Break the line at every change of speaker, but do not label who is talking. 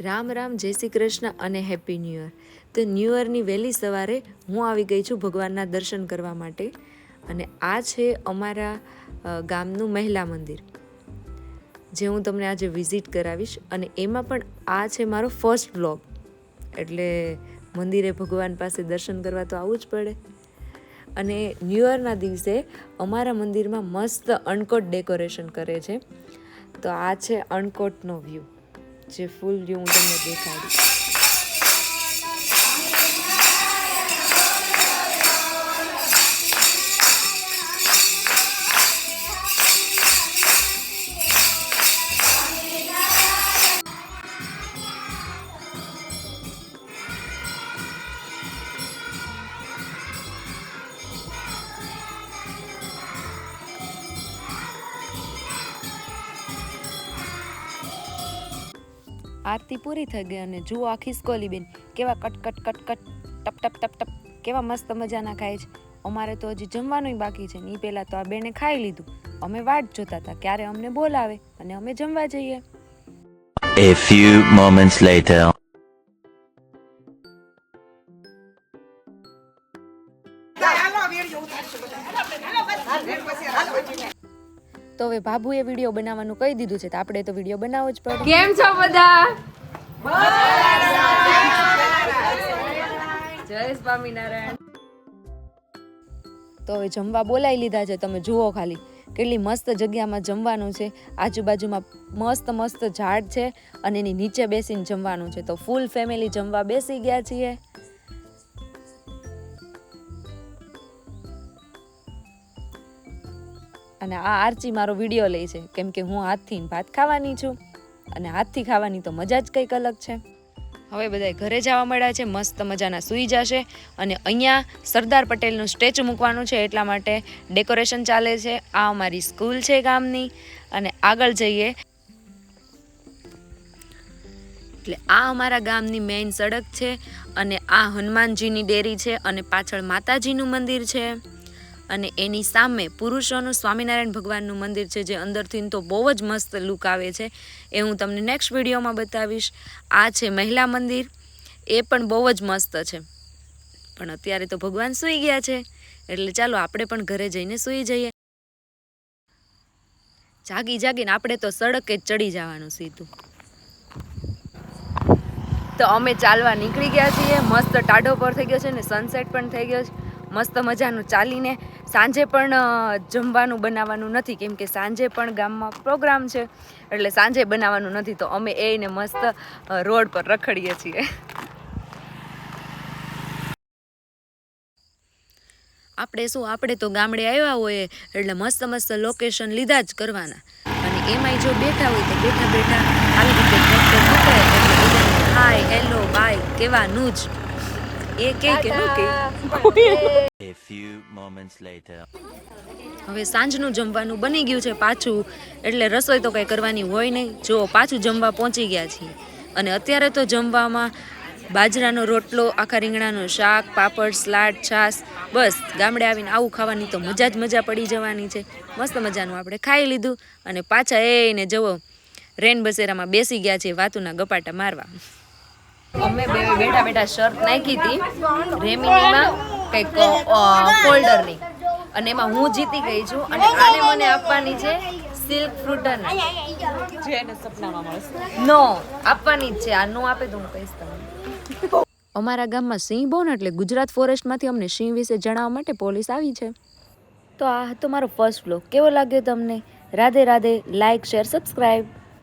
રામ રામ, જય શ્રી કૃષ્ણ અને happy new year. તો ન્યૂ યરની વહેલી સવારે હું આવી ગઈ છું ભગવાનના દર્શન કરવા માટે અને આ છે અમારા ગામનું મહિલા મંદિર, જે હું તમને આજે વિઝિટ કરાવીશ અને એમાં પણ આ છે મારો ફર્સ્ટ બ્લોગ એટલે મંદિરે ભગવાન પાસે દર્શન કરવા તો આવવું જ પડે. અને ન્યૂ યરના દિવસે અમારા મંદિરમાં મસ્ત અણકોટ ડેકોરેશન કરે છે. તો આ છે અણકોટનો વ્યૂ. જે ફૂલ જે હું તમને આરતી પૂરી થઈ ગઈ અને જુઓ આ ખિસકોલી બેન કેવા કટ કટ કટ કટ ટપ ટપ ટપ ટપ કેવા મસ્ત મજાના ખાય છે અમારે તો હજી જમવાનું બાકી છે ને એ પહેલાં તો આ બેને ખાઈ લીધું અમે વાટ જોતા હતા ક્યારે અમને બોલાવે અને અમે જમવા જઈએ
A few moments later.
તો હવે ભાભુએ વીડિયો બનાવવાનું કહી દીધું છે તો આપણે તો વીડિયો બનાવવો જ પડે. કેમ છો બધા? જય સ્વામિનારાયણ. તો હવે જમવા બોલાવી લીધા છે તમે જુઓ ખાલી. કેટલી મસ્ત જગ્યામાં જમવાનું છે. આજુબાજુમાં મસ્ત મસ્ત ઝાડ છે અને એની નીચે બેસીને જમવાનું છે. તો ફૂલ ફેમિલી જમવા બેસી ગયા છીએ. અને આ આરચી મારો વીડિયો લે છે. કેમ કે હું હાથથી ભાત ખાવાની છું અને હાથથી ખાવાની તો મજા જ કંઈક અલગ છે. હવે બધા ઘરે જવા મળ્યા છે, મસ્ત મજાના સૂઈ જશે અને અહીંયા સરદાર પટેલનું સ્ટેચ્યુ મૂકવાનું છે એટલા માટે ડેકોરેશન ચાલે છે. આ અમારી સ્કૂલ છે ગામની અને આગળ જઈએ. એટલે આ અમારા ગામની મેઇન સડક છે અને આ હનુમાનજીની ડેરી છે અને પાછળ માતાજીનું મંદિર છે. અને એની સામે પુરુષોનું સ્વામિનારાયણ ભગવાનનું મંદિર છે, જે અંદરથી તો બહુ જ મસ્ત લુક આવે છે. એ હું તમને નેક્સ્ટ વિડીયોમાં બતાવીશ. આ છે મહિલા મંદિર. એ પણ બહુ જ મસ્ત છે. પણ અત્યારે તો ભગવાન સૂઈ ગયા છે. એટલે ચાલો આપણે પણ ઘરે જઈને સૂઈ જઈએ. જાગી, જાગીને આપણે તો સડકે જ ચડી જવાનું સીધું. તો અમે ચાલવા નીકળી ગયા છીએ. મસ્ત ટાઢો પર થઈ ગયો છે ને સનસેટ પણ થઈ ગયો છે. મસ્ત મજાનું ચાલીને સાંજે પણ જમવાનું બનાવવાનું નથી. કેમ કે સાંજે પણ ગામમાં પ્રોગ્રામ છે, એટલે સાંજે બનાવવાનું નથી. તો અમે એને મસ્ત રોડ પર રખડીએ છીએ. આપણે શું, આપણે તો ગામડે આવ્યા હોઈએ, એટલે મસ્ત મસ્ત લોકેશન લીધા જ કરવાના. અને એમાંય જો બેઠા હોય તો બેઠા બેઠા આવી રીતે હાય હેલો બાય કહેવાનું જ. એ કે કે ન કે.
A few moments later.
હવે સાંજનું જમવાનું બની ગયું છે પાછું. એટલે રસોઈ તો કંઈ કરવાની હોય નહીં. જો પાછું જમવા પહોંચી ગયા છીએ. અને અત્યારે તો જમવામાં બાજરાનો રોટલો આખા રીંગણાનું શાક પાપડ સલાડ છાશ બસ. ગામડે આવીને આવું ખાવાની તો મજા જ મજા પડી જવાની છે. મસ્ત મજાનું આપણે ખાઈ લીધું. અને પાછા એને જવો રેન બસેરામાં બેસી ગયા છે વાતુના ગપાટા મારવા. અમે બે બેઠા બેઠા શર્ટ નાખી હતી રેમિનીમાં કંઈક ફોલ્ડરની અને એમાં હું જીતી ગઈ છું અને આને મને આપવાની છે સિલ્ક ફ્રુટન નો. આપવાની જ છે. આ નો આપે તો હું કહીશ તમને. અમારા ગામમાં સિંહ બહુ ને એટલે ગુજરાત ફોરેસ્ટમાંથી અમને સિંહ વિશે જણાવવા માટે પોલીસ આવી છે. તો આ હતો મારો ફર્સ્ટ બ્લોગ કેવો લાગ્યો તમને? Radhe Radhe like share subscribe